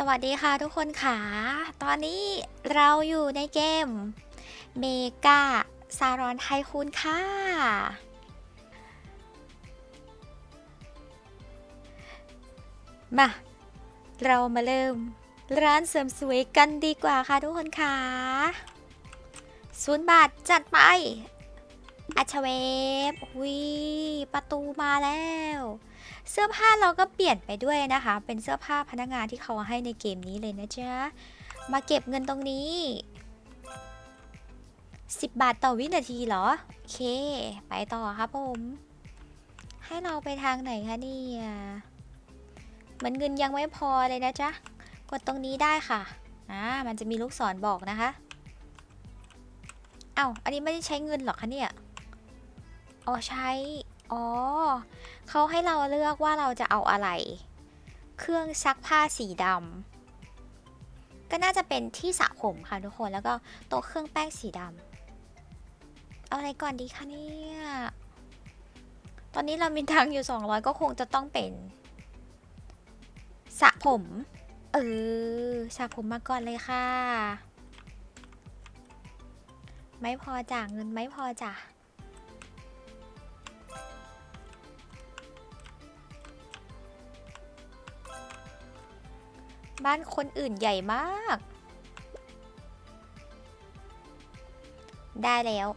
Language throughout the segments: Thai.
สวัสดีค่ะทุกคนค่ะ ตอนนี้เราอยู่ในเกมเมกาซารอนไทคูนค่ะ มา เรามาเริ่มร้านเสริมสวยกันดีกว่าค่ะทุกคนค่ะศูนย์บาทจัดไปอาชเวฟวิประตูมาแล้ว เสื้อผ้าเราก็เปลี่ยนไปด้วยนะคะ เป็นเสื้อผ้าพนักงานที่เขาให้ในเกมนี้เลยนะจ๊ะ มาเก็บเงินตรงนี้ 10 บาทต่อวินาทีเหรอ โอเค ไปต่อครับผม ให้เราไปทางไหนคะเนี่ยเหมือนเงินยังไม่พอเลยนะจ๊ะ กดตรงนี้ได้ค่ะ อ่า มันจะมีลูกศรบอกนะคะเอ้าอันนี้ไม่ได้ใช้เงินหรอคะเนี่ย อ๋อใช้ อ๋อเขาให้เราเลือกว่าเราจะเอาอะไร เครื่องซักผ้าสีดำก็น่าจะเป็นที่สระผมค่ะทุกคนแล้วก็โต๊ะเครื่องแป้งสีดำเอาอะไรก่อนดีคะเนี่ย ตอนนี้เรามีตังอยู่ 200 ก็คงจะต้องเป็นสระผม เออสระผมมาก่อนเลยค่ะ ไม่พอจ่าเงินไม่พอจ่ะ บ้านคนอื่นใหญ่มาก ได้แล้ว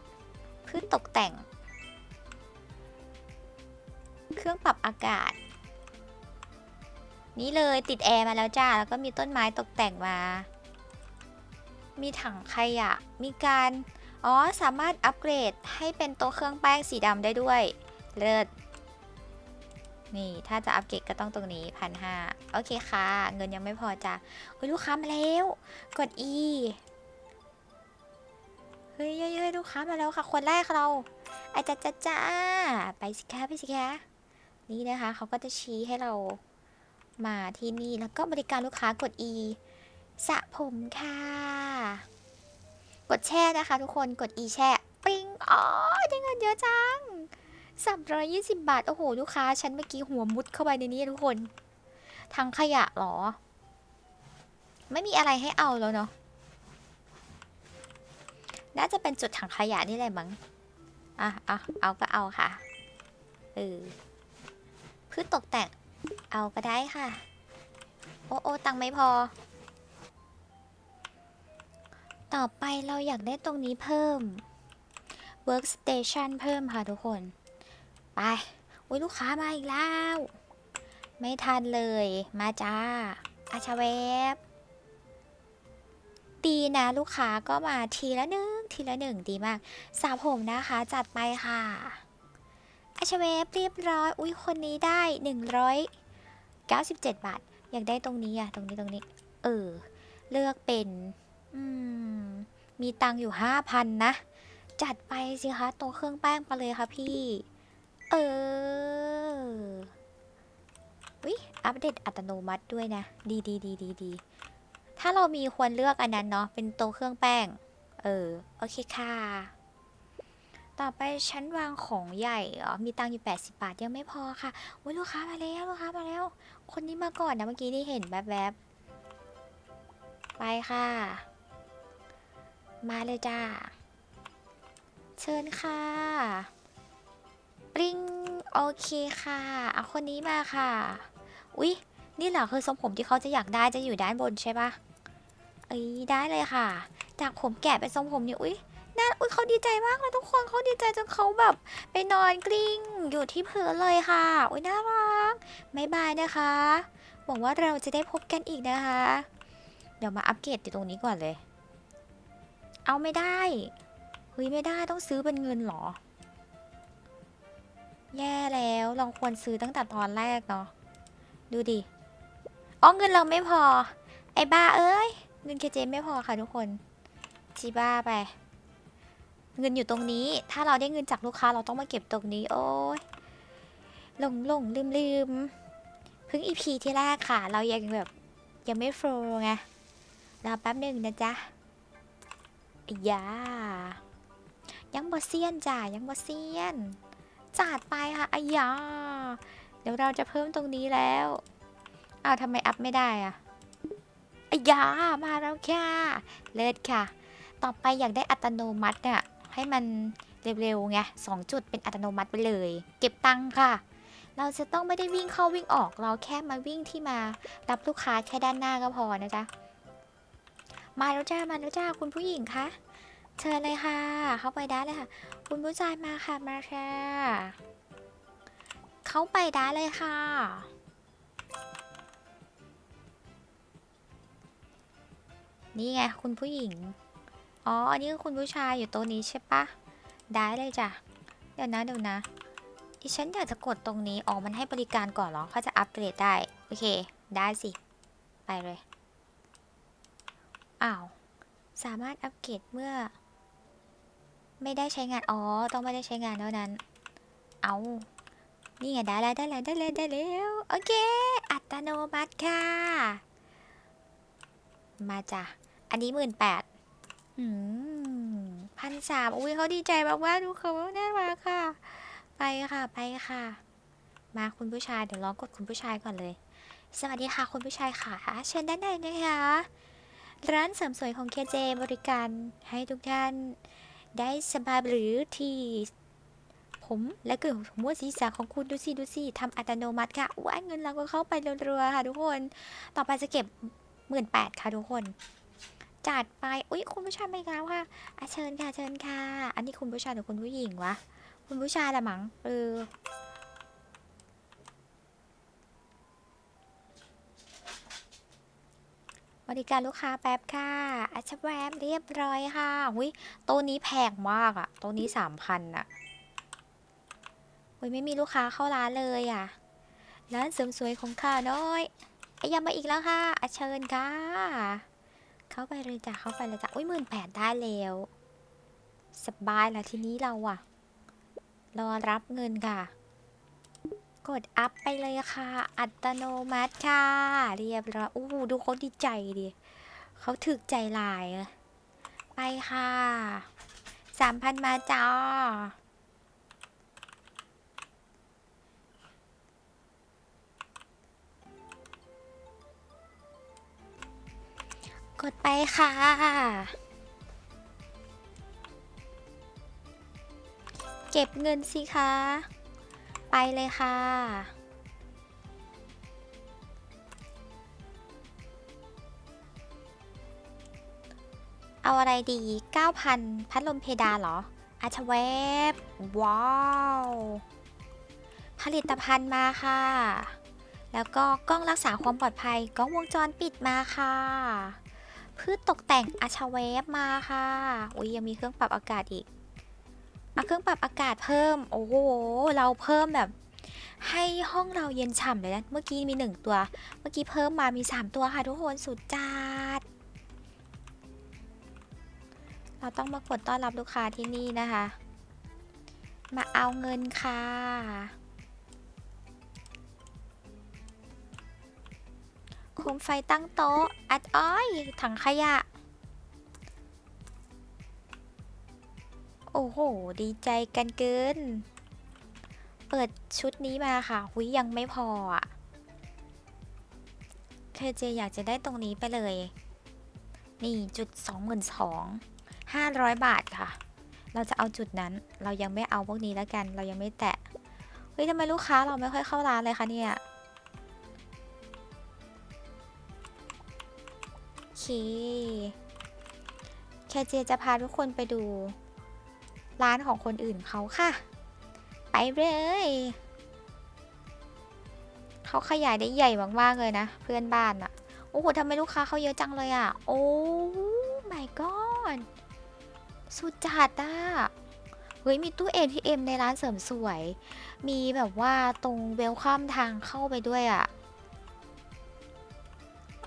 พืชตกแต่ง เครื่องปรับอากาศ นี่เลยติดแอร์มาแล้วจ้า แล้วก็มีต้นไม้ตกแต่งมา มีถังขยะ มีการ อ๋อ สามารถอัปเกรดให้เป็นโต๊ะเครื่องแป้งสีดำได้ด้วย เลิศ นี่ถ้าจะอัปเกรดก็ต้องตรงนี้พันห้าโอเคค่ะ เงินยังไม่พอจ้ะเฮ้ยลูกค้ามาแล้ว กด E เฮ้ยเฮ้ยเฮ้ลูกค้ามาแล้วค่ะ คนแรกเราอาจ้าจ้าจ้าไปสิคะไปสิคะนี่นะคะเขาก็จะชี้ให้เรามาที่นี่แล้วก็บริการลูกค้ากด E สระผมค่ะ กดแช่นะคะทุกคนกด E แช่ ปิ้งอ๋อได้เงินเยอะจัง สามร้อยยี่สิบบาท โอ้โห ลูกค้า ฉันเมื่อกี้หัวมุดเข้าไปในนี้ทุกคนทางขยะหรอ ไม่มีอะไรให้เอาแล้วเนาะ น่าจะเป็นจุดถังขยะนี่แหละมั้ง อะเอาเอาก็เอาค่ะ เออพืชตกแต่ง เอาก็ได้ค่ะ โอ้โอ้ตังค์ไม่พอ ต่อไปเราอยากได้ตรงนี้เพิ่ม workstation เพิ่มค่ะทุกคน ไปอุ้ยลูกค้ามาอีกแล้ว ไม่ทันเลย มาจ้า อาชาเวฟดีนะลูกค้าก็มาทีละหนึ่งทีละหนึ่งดีมากสระผมนะคะ จัดไปค่ะอาชาเวฟเรียบร้อย อุ้ยคนนี้ได้ 197 บาท อยากได้ตรงนี้อะตรงนี้ตรงนี้ เออ เลือกเป็นอืมมีตังค์อยู่ 5,000 นะ จัดไปสิคะ ตัวเครื่องแป้งไปเลยค่ะพี่ เออวิอัปเดตอัตโนมัติด้วยนะ ดีดีดีดีดีถ้าเรามีควรเลือกอันนั้นเนาะ เป็นโต๊ะเครื่องแป้ง เออ โอเคค่ะ ต่อไปชั้นวางของใหญ่เหรอมีตังอยู่ 80 บาท ยังไม่พอค่ะโอ้ยลูกค้ามาแล้วลูกค้ามาแล้ว คนนี้มาก่อนนะเมื่อกี้ที่เห็นแวบๆ ไปค่ะ มาเลยจ้า เชิญค่ะ ปริงโอเคค่ะเอาคนนี้มาค่ะ อุ๊ย นี่เหรอคือทรงผมที่เขาจะอยากได้จะอยู่ด้านบนใช่ปะเอ้ยได้เลยค่ะ จากผมแกะเป็นทรงผมเนี่ยอุ๊ยน่าอุ๊ยเขาดีใจมากเลยทุกคนเขาดีใจจนเขาแบบไปนอนกลิ้งอยู่ที่พื้นเลยค่ะ อุ๊ยน่ารักไม่บายนะคะหวังว่าเราจะได้พบกันอีกนะคะ เดี๋ยวมาอัปเกรดอยู่ตรงนี้ก่อนเลย เอาไม่ได้เฮ้ยไม่ได้ต้องซื้อเป็นเงินเหรอ แย่แล้วเราควรซื้อตั้งแต่ตอนแรกเนาะดูดิอ๋อเงินเราไม่พอ ไอ้บ้าเอ้ยเงินเคเจไม่พอค่ะทุกคนจีบ้าไป เงินอยู่ตรงนี้ ถ้าเราได้เงินจากลูกค้าเราต้องมาเก็บตรงนี้ โอ้ยหลงหลงลืมลืมเพิ่งอีพีที่แรกค่ะ เรายังแบบยังไม่โฟล์ไงรอแป๊บหนึ่งนะจ๊ะอ้ยายังบอเซียนจ้ะยังบอเซียน จัดไปค่ะอายาเดี๋ยวเราจะเพิ่มตรงนี้แล้วอ้าวทำไมอัพไม่ได้อะอายามาแล้วค่ะเลิศค่ะ ต่อไปอยากได้อัตโนมัติเนี่ยให้มันเร็วๆไงสองจุดเป็นอัตโนมัติไปเลย เก็บตังค่ะ เราจะต้องไม่ได้วิ่งเข้าวิ่งออก เราแค่มาวิ่งที่มารับลูกค้าแค่ด้านหน้าก็พอนะจ๊ะ มาแล้วจ้ามาแล้วจ้าคุณผู้หญิงคะ เชิญเลยค่ะ เข้าไปได้เลยค่ะ คุณผู้ชายมาค่ะมาค่ะเข้าไปได้เลยค่ะ นี่ไงคุณผู้หญิง อ๋อ อันนี้คือคุณผู้ชายอยู่ตัวนี้ใช่ปะ ได้เลยจ้ะ เดี๋ยวนะเดี๋ยวนะดิฉันอยากจะกดตรงนี้ อ๋อ มันให้บริการก่อนหรอเขาจะอัปเกรดได้ โอเค ได้สิ ไปเลย อ้าว สามารถอัปเกรดเมื่อ ไม่ได้ใช้งาน อ๋อ ต้องไม่ได้ใช้งานเท่านั้น เอานี่ไงได้แล้วได้แล้วได้แล้วได้แล้ว โอเค อัตโนมัติค่ะ มาจ้ะ อันนี้หมื่นแปดพันสามอุ้ยเขาดีใจมากว่าดูเขาน่ารักค่ะ ไปค่ะไปค่ะ มาคุณผู้ชายเดี๋ยวลองกดคุณผู้ชายก่อนเลย สวัสดีค่ะคุณผู้ชายค่ะ เชิญด้านในนะคะ ร้านเสริมสวยของเคเจบริการให้ทุกท่าน ได้สบายหรือที่ผมและเกิดของมวศีรษะของคุณดูสิดูสิทำอัตโนมัติค่ะว้ายเงินเราก็เข้าไปรัวๆค่ะทุกคน ต่อไปจะเก็บหมื่นแปดค่ะทุกคน จัดไป อุ้ยคุณผู้ชายไม่กแล้วค่ะอาเชิญค่ะเชิญค่ะ อันนี้คุณผู้ชายหรือคุณผู้หญิงวะ คุณผู้ชายละมั้งเออ บริการลูกค้าแป๊บค่ะอัชแวบเรียบร้อยค่ะอุ้ยโต๊ะนี้แพงมากอะโต๊ะนี้สามพันอะอุ้ยไม่มีลูกค้าเข้าร้านเลยอะร้านเสริมสวยของข้าน้อยไอ้ยามาอีกแล้วค่ะอะเชิญค่ะ เข้าไปเลยจ้ะเข้าไปเลยจ้ะอุ้ยหมื่นแปดได้แล้วสบายละทีนี้เราอะรอรับเงินค่ะ กดอัพไปเลยค่ะ อัตโนมัติค่ะ เรียบร้อยอู้ดูเขาดีใจดิเขาถึกใจหลาย ไปค่ะสามพันมาจ้ากดไปค่ะ เก็บเงินสิคะ ไปเลยค่ะ เอาอะไรดี 9,000 พัดลมเพดานเหรอ อาชเวบว้าว ผลิตภัณฑ์มาค่ะ แล้วก็กล้องรักษาความปลอดภัย กล้องวงจรปิดมาค่ะพืชตกแต่งอาชเวบมาค่ะ อุ้ยยังมีเครื่องปรับอากาศอีก เอาเครื่องปรับอากาศเพิ่ม โอ้โห เราเพิ่มแบบ ให้ห้องเราเย็นฉ่ำเลยนะ เมื่อกี้มีหนึ่งตัว เมื่อกี้เพิ่มมามีสามตัวค่ะทุกคนสุดจัด เราต้องมากดต้อนรับลูกค้าที่นี่นะคะ มาเอาเงินค่ะ โคมไฟตั้งโต๊ะ อัดอ้อย ถังขยะ โอ้โห ดีใจกันเกิน เปิดชุดนี้มาค่ะหุยยังไม่พออะเคเจอยากจะได้ตรงนี้ไปเลย นี่จุดสองหมื่นสองห้าร้อยบาทค่ะ เราจะเอาจุดนั้น เรายังไม่เอาพวกนี้แล้วกัน เรายังไม่แตะ เฮ้ยทำไมลูกค้าเราไม่ค่อยเข้าร้านเลยคะเนี่ยโอเคแคเจจะพาทุกคนไปดู ร้านของคนอื่นเขาค่ะ ไปเลย เขาขยายได้ใหญ่มากๆเลยนะ เพื่อนบ้านอะโอ้โหทำไมลูกค้าเขาเยอะจังเลยอะโอ้ my god สุดจัดอะเฮ้ยมีตู้ ATM ในร้านเสริมสวย มีแบบว่าตรงเวลคัมทางเข้าไปด้วยอะ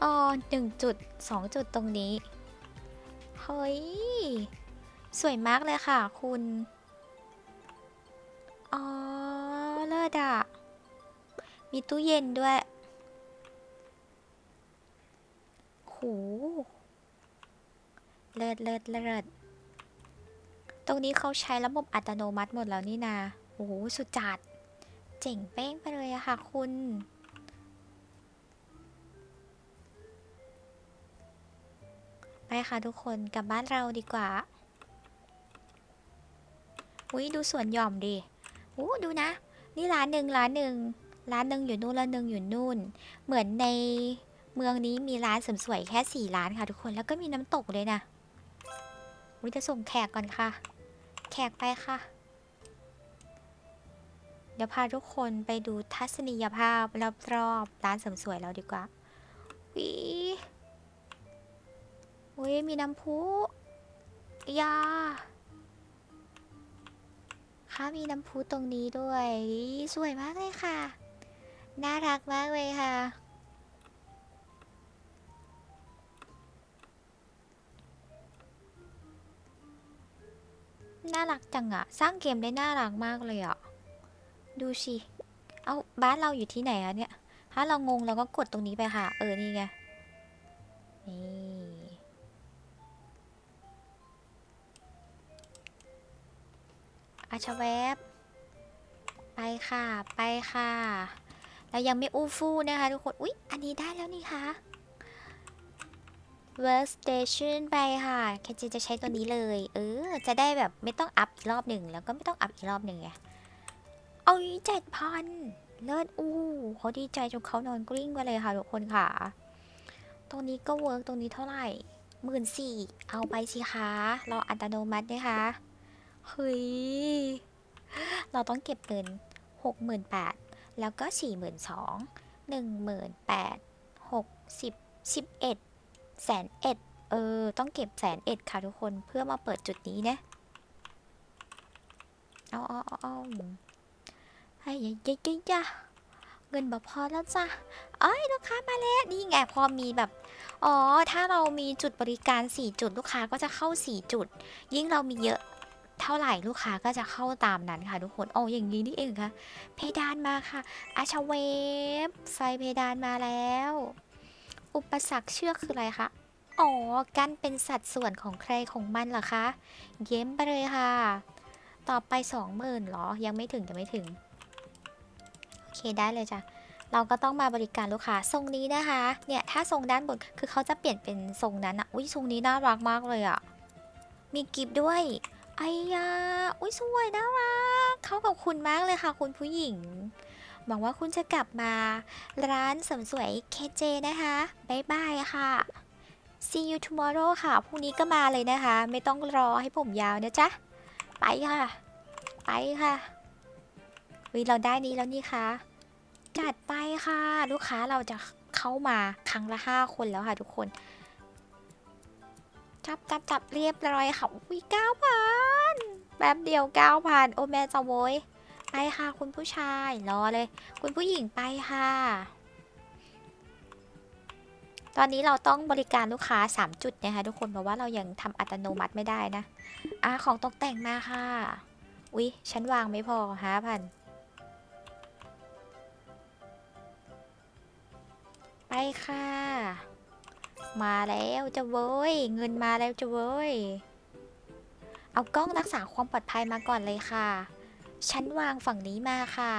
อ๋อหนึ่งจุดสองจุดตรงนี้ เฮ้ย สวยมากเลยค่ะคุณ อ๋อ เลิศอะมีตู้เย็นด้วย โห เลิศเลิศเลิศตรงนี้เขาใช้ระบบอัตโนมัติหมดแล้วนี่นา โอ้โห สุดจัด เจ๋งเป้งไปเลยอะค่ะคุณไปค่ะทุกคนกลับบ้านเราดีกว่า อุ้ยดูสวนหย่อมดิอู้ดูนะ นี่ร้านหนึ่งร้านหนึ่งร้านหนึ่งอยู่นู่นร้านหนึ่งอยู่นู่น เหมือนในเมืองนี้มีร้านเสริมสวยแค่สี่ร้านค่ะทุกคนแล้วก็มีน้ำตกเลยนะอุ้ยจะส่งแขกก่อนค่ะ แขกไปค่ะ เดี๋ยวพาทุกคนไปดูทัศนียภาพรอบๆร้านเสริมสวยเราดีกว่าวิอุ้ยมีน้ำพุยา คะ มีน้ำพุตรงนี้ด้วยสวยมากเลยค่ะ น่ารักมากเลยค่ะ น่ารักจังอะสร้างเกมได้น่ารักมากเลยอะดูสิ เอาบ้านเราอยู่ที่ไหนอะเนี่ย ถ้าเรางงเราก็กดตรงนี้ไปค่ะ เออ นี่ไง อาชแวบ ไปค่ะ ไปค่ะเรายังไม่อู้ฟู่นะคะทุกคน อุ๊ย อันนี้ได้แล้วนี่คะ Workstation ไปค่ะแคจจะใช้ตัวนี้เลย เออ จะได้แบบไม่ต้องอัพอีกรอบหนึ่ง แล้วก็ไม่ต้องอัพอีกรอบหนึ่งไง เอาเจ็ดพันเลิศอู้เขาดีใจจนเขานอนกลิ้งไปเลยค่ะทุกคนค่ะ ตรงนี้ก็เวิร์กตรงนี้เท่าไหร่หมื่นสี่เอาไปสิคะรออัตโนมัตินะคะ เฮ้ย เราต้องเก็บเงินหกหมื่นแปดแล้วก็สี่หมื่นสองหนึ่งหมื่นแปดหกสิบสิบเอ็ดแสนเอ็ดเออ ต้องเก็บแสนเอ็ดค่ะทุกคนเพื่อมาเปิดจุดนี้นะ เอาเอาเอาเอาให้ยยยยยเงินบอกพอแล้วจ้ะเอ้ยลูกค้ามาแล้ว นี่ไงพอมีแบบ อ๋อ ถ้าเรามีจุดบริการ 4 จุดลูกค้าก็จะเข้า 4 จุด ยิ่งเรามีเยอะ เท่าไหร่ลูกค้าก็จะเข้าตามนั้นค่ะทุกคนโอ้อย่างนี้นี่เองค่ะ เพดานมาค่ะอาชเวฟไฟเพดานมาแล้ว อุปสรรคเชือกคืออะไรคะอ๋อกันเป็นสัดส่วนของใครของมันเหรอคะ เย้มไปเลยค่ะ ต่อไปสองหมื่นหรอ ยังไม่ถึงยังไม่ถึง โอเคได้เลยจ้ะ เราก็ต้องมาบริการลูกค้าทรงนี้นะคะ เนี่ยถ้าทรงด้านบนคือเขาจะเปลี่ยนเป็นทรงนั้นอะอุ้ยทรงนี้น่ารักมากเลยอะมีกิฟต์ด้วย ไอ้ยาอุ้ยสวยน่ารักเข้ากับคุณมากเลยค่ะ คุณผู้หญิง หวังว่าคุณจะกลับมา ร้านเสริมสวยเคเจนะคะบ๊ายบายค่ะ see you tomorrow ค่ะ พรุ่งนี้ก็มาเลยนะคะ ไม่ต้องรอให้ผมยาวนะจ๊ะ ไปค่ะ ไปค่ะวิเราได้นี้แล้วนี่คะจัดไปค่ะ ลูกค้าเราจะเข้ามาครั้งละห้าคนแล้วค่ะทุกคน จับจับจับเรียบร้อยค่ะอุ้ยเก้าพันแบบเดียวเก้าพันโอแม่จะโวยไปค่ะคุณผู้ชายรอเลย คุณผู้หญิงไปค่ะ ตอนนี้เราต้องบริการลูกค้า 3 จุดนะคะทุกคนเพราะว่าเรายังทำอัตโนมัติไม่ได้นะอะของตกแต่งมาค่ะ อุ๊ยฉันวางไม่พอห้าพันไปค่ะ มาแล้วจะเว้ย เงินมาแล้วจะเว้ย เอากล้องรักษาความปลอดภัยมาก่อนเลยค่ะฉันวางฝั่งนี้มาค่ะ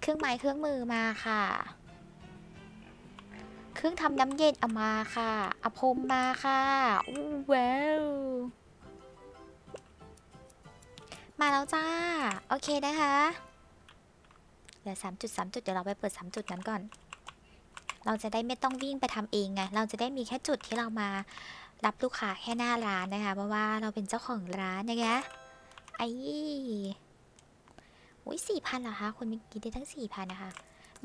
เครื่องไม้เครื่องมือมาค่ะ เครื่องทำน้ำเย็นเอามาค่ะเอาพรมมาค่ะอู้ว้าวมาแล้วจ้า โอเคนะคะเหลือสามจุดสามจุดเดี๋ยวเราไปเปิดสามจุดนั้นก่อน เราจะได้ไม่ต้องวิ่งไปทำเองไงเราจะได้มีแค่จุดที่เรามารับลูกค้าแค่หน้าร้านนะคะ เพราะว่าเราเป็นเจ้าของร้านนะคะไอ้อุ้ยสี่พันเหรอคะคนเมื่อกี้ได้ทั้งสี่พันนะคะ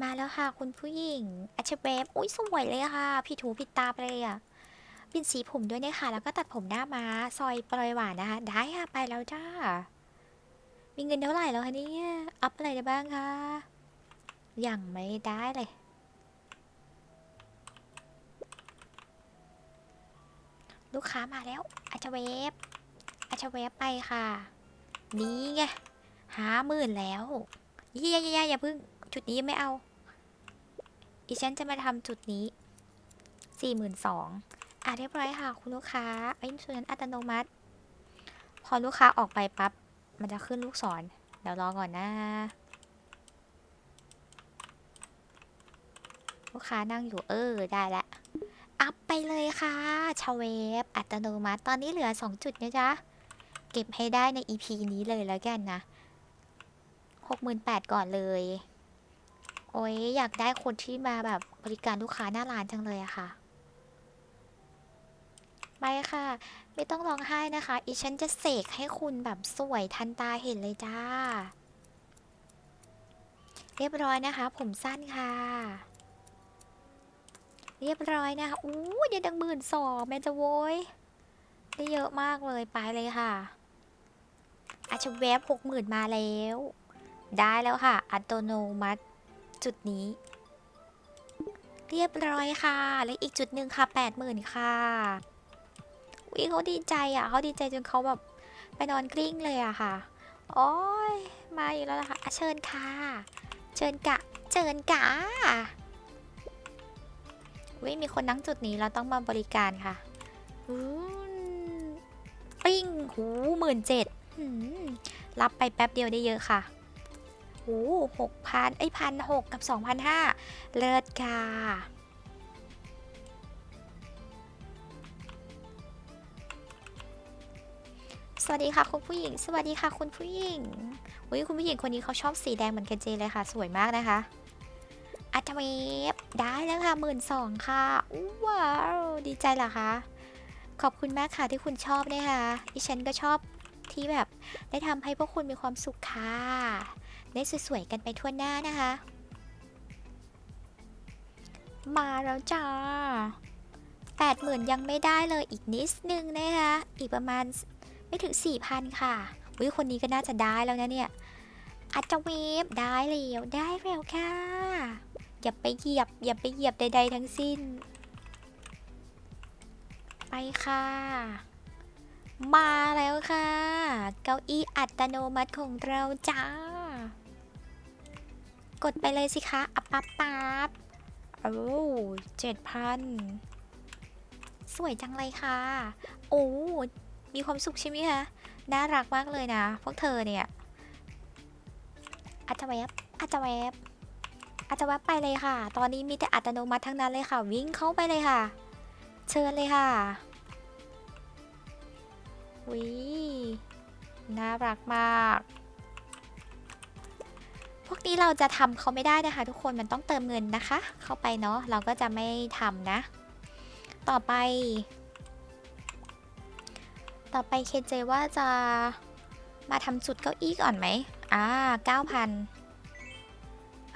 มาแล้วค่ะ คุณผู้หญิงอัชเบฟอุ้ยสวยเลยค่ะพี่ถูพี่ตาไปเลยอะเป็นสีผมด้วยเนี่ยค่ะแล้วก็ตัดผมหน้ามาซอยปลอยหวานนะคะ ได้ค่ะไปแล้วจ้า มีเงินเท่าไหร่แล้วคะเนี่ยอัพอะไรได้บ้างคะยังไม่ได้เลย ลูกค้ามาแล้ว อาชเวฟอาชเวฟไปค่ะ นี่ไงหาหมื่นแล้วเย่ๆๆอย่าพึ่ง จุดนี้ยังไม่เอา อีฉันจะมาทำจุดนี้สี่หมื่นสองอะเรียบร้อยค่ะ คุณลูกค้าไอ้ส่วนนั้นอัตโนมัติ พอลูกค้าออกไปปั๊บ มันจะขึ้นลูกศรเดี๋ยวรอก่อนนะ ลูกค้านั่งอยู่เออ ได้ละ เลยค่ะชาเวฟอัตโนมัติตอนนี้เหลือ 2 จุดนะจ๊ะ เก็บให้ได้ใน EP นี้เลยแล้วกันนะ 68,000ก่อนเลย โอ้ยอยากได้คนที่มาแบบบริการลูกค้าหน้าร้านจังเลยอะค่ะไปค่ะ ไม่ต้องร้องไห้นะคะ อีฉันจะเสกให้คุณแบบสวยทันตาเห็นเลยจ้า เรียบร้อยนะคะ ผมสั้นค่ะ เรียบร้อยนะคะอู้ยด้ดังหมื่นสองแม่จะโว้ยได้เยอะมากเลยไปเลยค่ะ อาจจะแวบหกหมื่นมาแล้ว ได้แล้วค่ะ อัตโนมัติจุดนี้ เรียบร้อยค่ะ และอีกจุดหนึ่งค่ะแปดหมื่นค่ะวิเขาดีใจอะเขาดีใจจนเขาแบบไปนอนกลิ้งเลยอะค่ะโอ้ยมาอีกแล้วล่ะค่ะอะเชิญค่ะ เชิญกะ เชิญกะ วิมีคนนั่งจุดนี้เราต้องมาบริการค่ะอืมปิ้งหูหมื่นเจ็ดรับไปแป๊บเดียวได้เยอะค่ะโอ้หกพันไอ้พันหกกับสองพันห้าเลิศค่ะสวัสดีค่ะคุณผู้หญิง สวัสดีค่ะคุณผู้หญิงอุ้ยคุณผู้หญิงคนนี้เขาชอบสีแดงเหมือนกันเจเลยค่ะ สวยมากนะคะ อัตเวฟได้แล้วค่ะหมื่นสองค่ะว้าวดีใจเหรอคะ ขอบคุณมากค่ะที่คุณชอบนะคะดิฉันก็ชอบที่แบบได้ทำให้พวกคุณมีความสุขค่ะ ได้สวยๆกันไปทั่วหน้านะคะ มาแล้วจ้าแปดหมื่นยังไม่ได้เลยอีกนิดนึงนะคะอีกประมาณไม่ถึงสี่พันค่ะวิคนนี้ก็น่าจะได้แล้วนะเนี่ยอาจจะเวฟได้แล้วได้แล้วค่ะ อย่าไปเหยียบ อย่าไปเหยียบใด ๆ ทั้งสิ้น ไปค่ะ มาแล้วค่ะ เก้าอี้อัตโนมัติของเราจ้า กดไปเลยสิคะอับปั๊บปั๊บโอ้เจ็ดพันสวยจังเลยค่ะ โอ้ มีความสุขใช่ไหมคะ น่ารักมากเลยนะ พวกเธอเนี่ย อาจจะแวบอาจจะแวบ อาจจะแวบไปเลยค่ะ ตอนนี้มีแต่อัตโนมัติทั้งนั้นเลยค่ะ วิ่งเข้าไปเลยค่ะ เชิญเลยค่ะวิน่ารักมาก พวกนี้เราจะทำเขาไม่ได้นะคะ ทุกคนมันต้องเติมเงินนะคะ เข้าไปเนาะเราก็จะไม่ทำนะ ต่อไป ต่อไปเคเจว่าจะมาทำจุดเก้าอี้ก่อนไหมอ่าเก้าพัน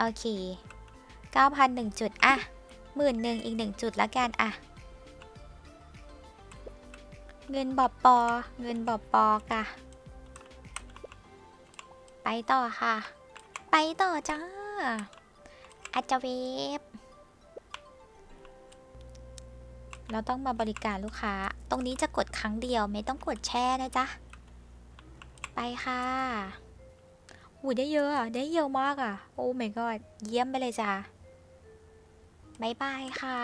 โอเคเก้าพันหนึ่งจุด อะหมื่นหนึ่งอีกหนึ่งจุดแล้วกันอะ เงินบอบปอ เงินบอบปอกะไปต่อค่ะ ไปต่อจ้าอาจจะเวฟเราต้องมาบริการลูกค้า ตรงนี้จะกดครั้งเดียวไม่ต้องกดแช่นะจ๊ะ ไปค่ะ หูได้เยอะอะได้เยอะมากอะโอ้ my god เยี่ยมไปเลยจ้ะบายบายค่ะ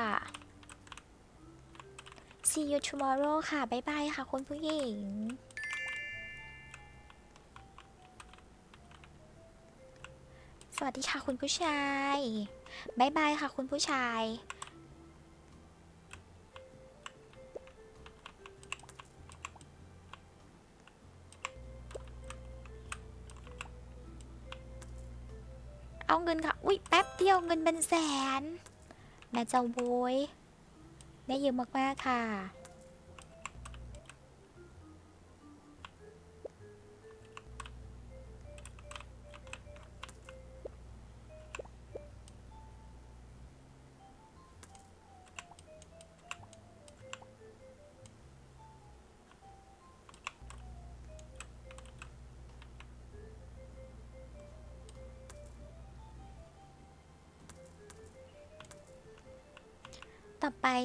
see you tomorrow ค่ะบายบายค่ะคุณผู้หญิง สวัสดีค่ะคุณผู้ชายบายบายค่ะคุณผู้ชาย เอาเงินค่ะ อุ้ยแป๊บเดียวเงินเป็นแสนแม่เจ้าโบยได้เยอะมากๆค่ะ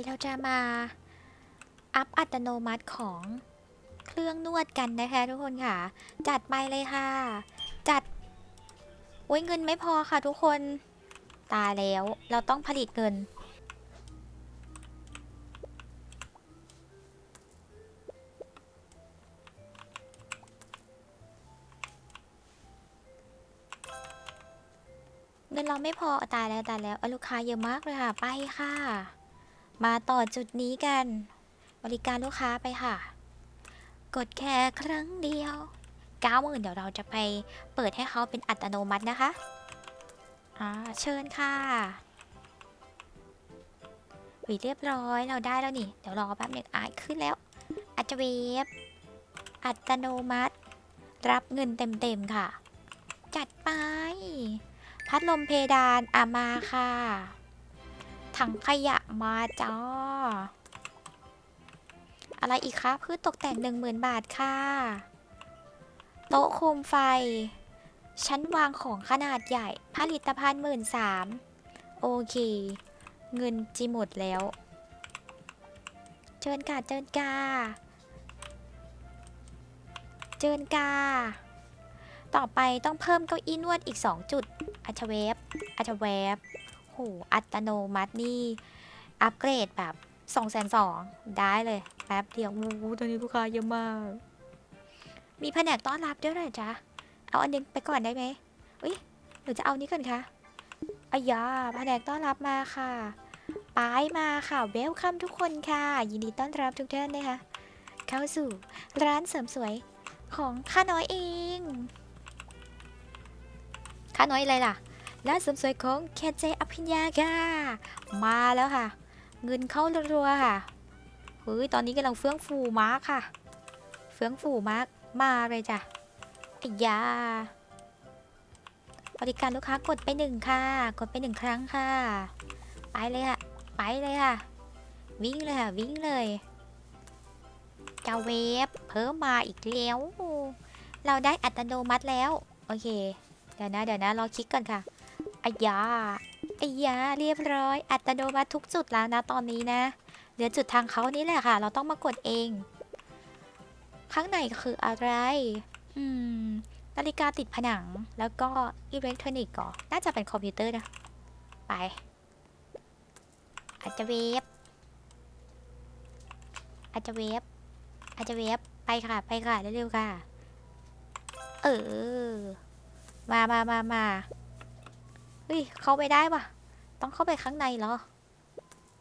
เราจะมาอัพอัตโนมัติของเครื่องนวดกันนะคะทุกคนค่ะ จัดไปเลยค่ะ จัดโอ้ยเงินไม่พอค่ะทุกคนตายแล้วเราต้องผลิตเงิน เงินเราไม่พอตายแล้วตายแล้วลูกค้าเยอะมากเลยค่ะ ไปค่ะ มาต่อจุดนี้กัน บริการลูกค้าไปค่ะ กดแค่ครั้งเดียวเก้าหมื่นเดี๋ยวเราจะไปเปิดให้เขาเป็นอัตโนมัตินะคะอ่าเชิญค่ะวิเรียบร้อยเราได้แล้วนี่ เดี๋ยวรอแป๊บหนึงอ่าขึ้นแล้ว อัจเวฟอัตโนมัติ รับเงินเต็มๆค่ะ จัดไป พัดลมเพดานอามาค่ะ ถังขยะมาจ้าอะไรอีกคะพืชตกแต่ง10,000บาทค่ะ โต๊ะโคมไฟ ชั้นวางของขนาดใหญ่ ผลิตภัณฑ์หมื่นสามโอเค เงินจีหมดแล้ว เจิญกาเจิญกา เจิญกา ต่อไปต้องเพิ่มเก้าอี้นวดอีก 2 จุด อัชเวฟอัชเวฟ อัตโนมัตินี่ อัปเกรดแบบ2องแสนสองได้เลย แป๊บเดียวโอ้ตอนนี้ลูกค้าเยอะมาก มีแผนกต้อนรับด้วยเหรอจ๊ะ เอาอันนึงไปก่อนได้ไหมอุ้ยหรือจะเอานี้ก่อนคะอายาแผนกต้อนรับมาค่ะป้ายมาค่ะ เวลคัมทุกคนค่ะ ยินดีต้อนรับทุกท่านนะคะ เข้าสู่ร้านเสริมสวยของข้าน้อยเอง ข้าน้อยอะไรล่ะ ร้านเสริมสวยของแคเจอภิญญาค่ะ มาแล้วค่ะ เงินเข้ารัวๆค่ะเฮ้ยตอนนี้กำลังเฟื่องฟูมากค่ะ เฟื่องฟูมากมาเลยจ้ะไอ้ยาบริการลูกค้ากดไปหนึ่งค่ะ กดไปหนึ่งครั้งค่ะ ไปเลยค่ะ ไปเลยค่ะ วิ่งเลยค่ะ วิ่งเลยเจ้าเวฟเพิ่มมาอีกแล้ว เราได้อัตโนมัติแล้ว โอเค เดี๋ยวนะ เดี๋ยวนะ รอคลิกก่อนค่ะ อายาอายาเรียบร้อย อัตโนมัติทุกจุดแล้วนะตอนนี้นะ เหลือจุดทางเขานี่แหละค่ะ เราต้องมากดเอง ข้างในคืออะไร อืม นาฬิกาติดผนัง แล้วก็อิเล็กทรอนิกส์ก่อน่าจะเป็นคอมพิวเตอร์นะ ไป อาจจะเวฟ อาจจะเวฟ อาจจะเวฟ ไปค่ะ ไปค่ะ เร็วๆค่ะ เออ มามามามาเฮ้ย เข้าไปได้ปะต้องเข้าไปข้างในเหรอ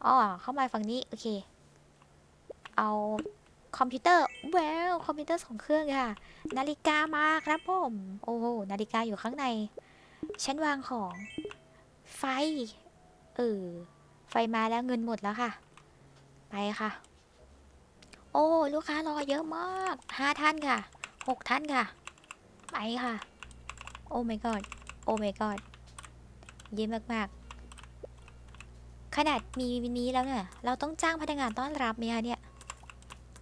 อ๋อ เข้ามาฝั่งนี้ โอเค เอาคอมพิวเตอร์แววคอมพิวเตอร์สองเครื่องค่ะ นาฬิกามาครับผม โอ้โห นาฬิกาอยู่ข้างใน ชั้นวางของ ไฟ เออ ไฟมาแล้วเงินหมดแล้วค่ะ ไปค่ะ โอ้ ลูกค้ารอเยอะมาก ห้าท่านค่ะ หกท่านค่ะ ไปค่ะ โอ้ my god โอ้ my god เยอะมมากๆ ขนาดมีวินนี้แล้วเนี่ย เราต้องจ้างพนักงานต้อนรับไหมคะเนี่ย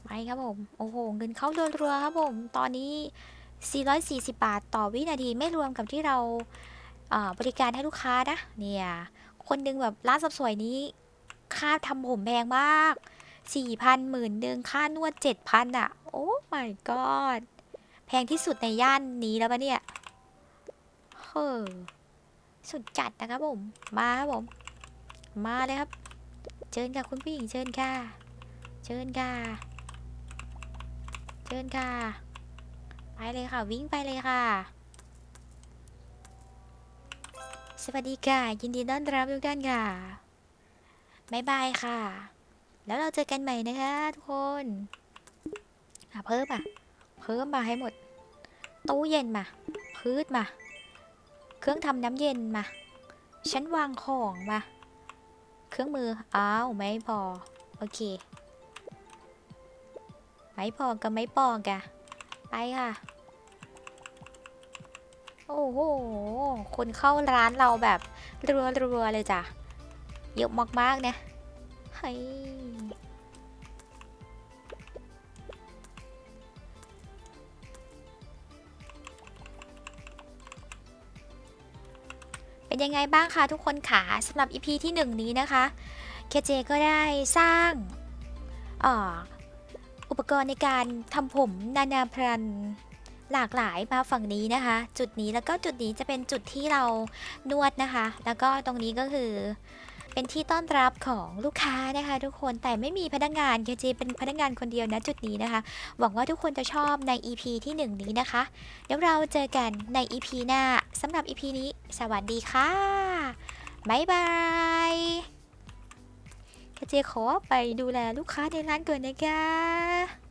ไปครับผม โอ้โห เงินเข้ารัวๆครับผม ตอนนี้ 440 บาทต่อวินาทีไม่รวมกับที่เราเบริการให้ลูกค้านะ เนี่ย คนหนึงแบบร้านสับสวยนี้ ค่าทำผมแพงมาก 4,000หมื่นหนึ่งค่านวด 7,000 อะ โอ้ my god แพงที่สุดในย่านนี้แล้วปะเนี่ยเฮ้อ สุดจัดนะครับผม มาครับผม มาเลยครับ เชิญค่ะคุณผู้หญิงเชิญค่ะ เชิญค่ะ เชิญค่ะ ไปเลยค่ะวิ่งไปเลยค่ะ สวัสดีค่ะ ยินดีต้อนรับทุกท่านค่ะบายบายค่ะ แล้วเราเจอกันใหม่นะคะทุกคนอะเพิ่มอะ เพิ่มมาให้หมด ตู้เย็นมา พืชมา เครื่องทำน้ำเย็นมา ชั้นวางของมา เครื่องมือ อ้าว ไม่พอ โอเค ไม่พอก็ไม่พอกะ ไปค่ะ โอ้โห คนเข้าร้านเราแบบรัวๆเลยจ้ะ เยอะมากๆนะเฮ้ย เป็นยังไงบ้างคะทุกคนขาสำหรับ EP ที่ 1 นี้นะคะเคเจก็ได้สร้างอออุปกรณ์ในการทำผมนานาพรันหลากหลายมาฝั่งนี้นะคะ จุดนี้แล้วก็จุดนี้จะเป็นจุดที่เรานวดนะคะ แล้วก็ตรงนี้ก็คือ เป็นที่ต้อนรับของลูกค้านะคะ ทุกคนแต่ไม่มีพนักงานเคเจเป็นพนักงานคนเดียวนะจุดนี้นะคะ หวังว่าทุกคนจะชอบใน EP ที่ 1 นี้นะคะ เดี๋ยวเราเจอกันใน EP หน้าสำหรับ EP นี้ สวัสดีค่ะบ๊ายบายเจขอไปดูแลลูกค้าในร้านก่อนนะคะ